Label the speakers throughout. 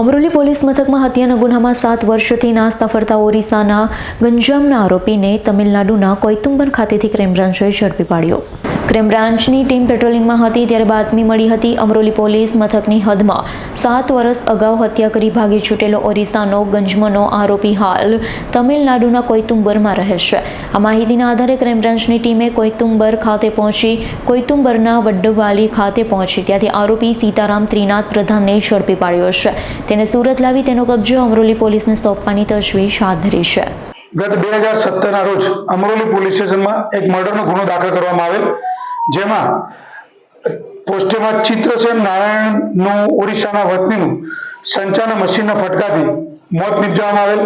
Speaker 1: Amroli police મથકમાં હત્યાના ગુનામાં સાત વર્ષથી નાસ્તા ફરતા ઓરિસ્સાના ગંજામના આરોપીને તમિલનાડુના કોઈતુંબન ખાતેથી ક્રાઇમ બ્રાન્ચોએ ઝડપી પાડ્યો. ક્રાઇમ બ્રાન્ચની ટીમ પેટ્રોલિંગમાં હતી, ત્યારે બાતમી મળી હતી, અમરોલી પોલીસ મથકની હદમાં સાત વર્ષ અગાઉ હત્યા કરી ભાગી છૂટેલો ઓરિસ્સાનો ગંજમનો આરોપી હાલ તમિલનાડુના કોઈતુંબરમાં રહે છે. આ માહિતીના આધારે ક્રાઇમ બ્રાન્ચની ટીમે કોઈતુંબર ખાતે પહોંચી કોઈતુંબરના વડ્ડવાલી ખાતે પહોંચી, ત્યાંથી આરોપી સીતારામ ત્રિનાથ પ્રધાનને ઝડપી પાડ્યો છે. તેને સુરત લાવી તેનો કબજો અમરોલી પોલીસને સોંપવાની તજવીજ હાથ ધરી છે.
Speaker 2: ગત બે હજાર સત્તરના રોજ અમરોલી પોલીસ સ્ટેશનમાં એક મર્ડરનો ગુનો દાખલ કરવામાં આવેલ. જેમાં પોસ્ટમાં ચિત્રસેન નારાયણનું ઓડિશાના વતનીનું સંચાના મશીનના ફટકાથી મોત નિપજાવવામાં આવેલ,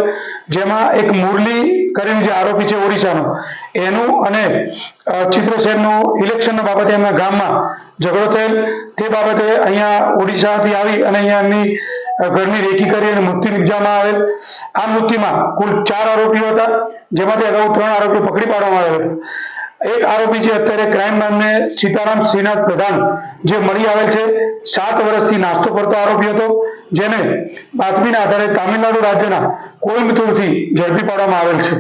Speaker 2: જેમાં એક મુરલી કરીને જે આરોપી છે ઓડિશાનો એનું અને ચિત્રસેનનું ઇલેક્શનના બાબતે એમના ગામમાં ઝઘડો થયેલ. તે બાબતે અહીંયા ઓડિશાથી આવી અને અહીંયા એમની ઘરની રેકી કરી અને મૃત્યુ નિપજાવવામાં આવેલ. આ મૃત્યુમાં કુલ ચાર આરોપીઓ હતા, જેમાંથી અગાઉ ત્રણ આરોપીઓ પકડી પાડવામાં આવ્યા હતા. એક આરોપી છે અત્યારે ક્રાઇમ બ્રાન્ચને સીતારામ શ્રીનાથ પ્રધાન જે મળી આવેલ છે. સાત વર્ષથી નાસ્તો કરતો આરોપી હતો જેને બાતમીના આધારે તામિલનાડુ રાજ્યના કોઇમ્બતુરથી ઝડપી પાડવામાં આવેલ છે.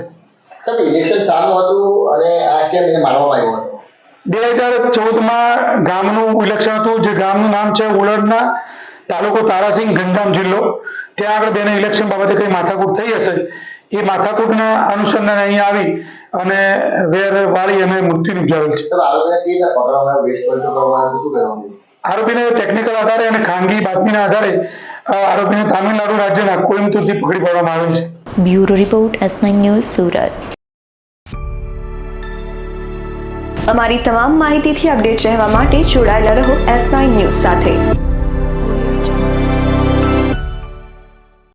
Speaker 2: બે હજાર ચૌદમાં ગામનું ઇલેક્શન હતું જે ગામનું નામ છે ઉલડના તાલુકો તારાસિંહ ગંધામ જિલ્લો. ત્યાં આગળ બેને ઇલેક્શન બાબતે કઈ માથાકૂટ થઈ હશે? એ માથાકૂટના અનુસંધાને અહીંયા આવી અને વેર વાળી અને મુક્તિ નિપજાવેલ છે.
Speaker 3: આરોપીને
Speaker 2: ટેકનિકલ આધારે અને ખાનગી બાતમીના આધારે આરોપીને તામિલનાડુ રાજ્યના કોઇમ્બતુરથી પકડી પાડવામાં આવ્યો છે.
Speaker 1: Bureau report S nine news Surat.
Speaker 4: અમારી તમામ માહિતીથી અપડેટ રહેવા માટે જોડાયેલા રહો એસ ન્યૂઝ સાથે.